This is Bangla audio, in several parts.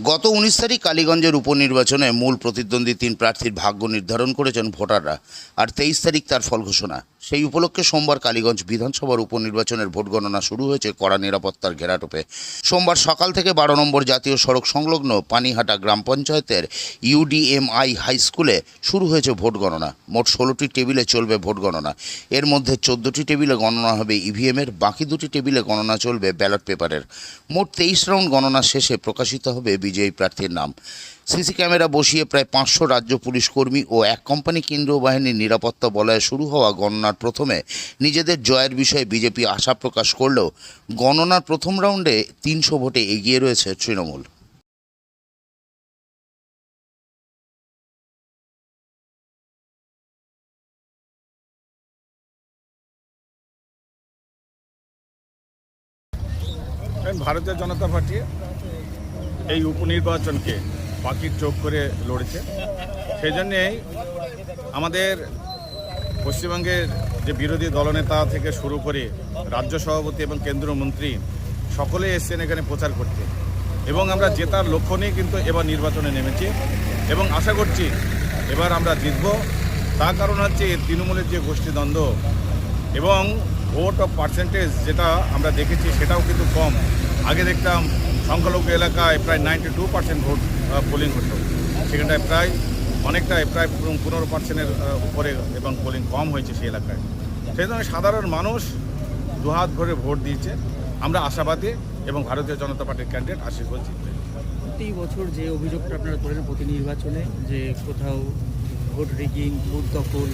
গত উনিশ তারিখ কালীগঞ্জের উপনির্বাচনে মূল প্রতিদ্বন্দ্বী তিন প্রার্থীর ভাগ্য নির্ধারণ করেছেন ভোটাররা। আর তেইশ তারিখ তার ফল ঘোষণা। সেই উপলক্ষে সোমবার কালীগঞ্জ বিধানসভার উপনির্বাচনের ভোট গণনা শুরু হয়েছে কড়া নিরাপত্তার ঘেরাটোপে। সোমবার সকাল থেকে বারো নম্বর জাতীয় সড়ক সংলগ্ন পানিহাটা গ্রাম পঞ্চায়েতের ইউডিএমআই হাই স্কুলে শুরু হয়েছে ভোট গণনা। মোট ষোলোটি টেবিলে চলবে ভোট গণনা। এর মধ্যে চোদ্দোটি টেবিলে গণনা হবে ইভিএমের, বাকি দুটি টেবিলে গণনা চলবে ব্যালট পেপারের। মোট তেইশ রাউন্ড গণনা শেষে প্রকাশিত হবে বিজয়ী প্রার্থীর নাম। সিসি ক্যামেরা বসিয়ে প্রায় পাঁচশো রাজ্য পুলিশ কর্মী ও এক কোম্পানি কেন্দ্রীয় বাহিনীর নিরাপত্তা বলয়ে শুরু হওয়া গণনার প্রথমে নিজেদের জয়ের বিষয়ে বিজেপি আশা প্রকাশ করলেও গণনার প্রথম রাউন্ডে তিনশো ভোটে এগিয়ে রয়েছে তৃণমূল। ভারতীয় জনতা পার্টি এই উপনির্বাচনকে পাখির চোখ করে লড়েছে। সেই জন্যেই আমাদের পশ্চিমবঙ্গের যে বিরোধী দলনেতা থেকে শুরু করে রাজ্য সভাপতি এবং কেন্দ্রীয় মন্ত্রী, সকলে এসছেন এখানে প্রচার করতে। এবং আমরা জেতার লক্ষ্য নিয়ে কিন্তু এবার নির্বাচনে নেমেছি এবং আশা করছি এবার আমরা জিতব। তার কারণ হচ্ছে তৃণমূলের যে গোষ্ঠীদ্বন্দ্ব এবং ভোট অফ পার্সেন্টেজ যেটা আমরা দেখেছি, সেটাও কিন্তু কম। আগে দেখতাম সংখ্যালঘু এলাকায় প্রায় ninety two percent vote polling হতো। সেখানটায় প্রায় অনেকটাই, প্রায় পনেরো পার্সেন্টের উপরে এবং পোলিং কম হয়েছে সেই এলাকায়। সেই জন্য সাধারণ মানুষ দুহাত ভরে ভোট দিয়েছে। আমরা আশাবাদী এবং ভারতীয় জনতা পার্টির ক্যান্ডিডেট আশিস জিতবে। প্রতি বছর যে অভিযোগটা আপনারা করেন প্রতি নির্বাচনে যে কোথাও ভোট রিগিং, ভোট দখল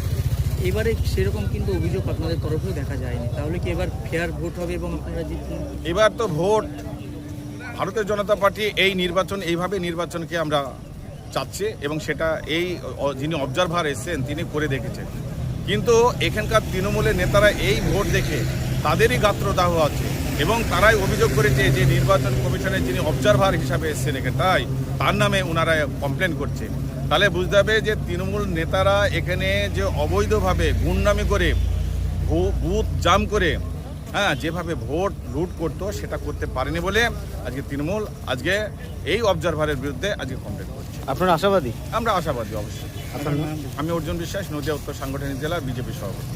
এবারে সেরকম কিন্তু অভিযোগ আপনাদের তরফেও দেখা যায়নি। তাহলে কি এবার ফেয়ার ভোট হবে এবং আপনারা জিতবেন? এবার তো ভোট। ভারতীয় জনতা পার্টি এই নির্বাচন, এইভাবে নির্বাচনকে আমরা চাচ্ছে এবং সেটা এই যিনি অবজারভার এসেছেন, তিনি করে দেখেছেন। কিন্তু এখানকার তৃণমূলের নেতারা এই ভোট দেখে তাদেরই গাত্রদাহ আছে এবং তারাই অভিযোগ করেছে যে নির্বাচন কমিশনের যিনি অবজারভার হিসাবে এসেছেন তাই তার নামে ওনারা কমপ্লেন করছে। তাহলে বুঝতে হবে যে তৃণমূল নেতারা এখানে যে অবৈধভাবে গুন্ডামি করে বুথ জাম করে হ্যাঁ যেভাবে ভোট লুট করতো সেটা করতে পারেনি বলে আজকে তৃণমূল আজকে এই অবজারভারের বিরুদ্ধে আজকে কমপ্লেন করছে। আপনারা আশাবাদী? আমরা আশাবাদী অবশ্যই। আমি অর্জুন বিশ্বাস নদিয়া উত্তর সাংগঠনিক জেলা বিজেপি সভাপতি।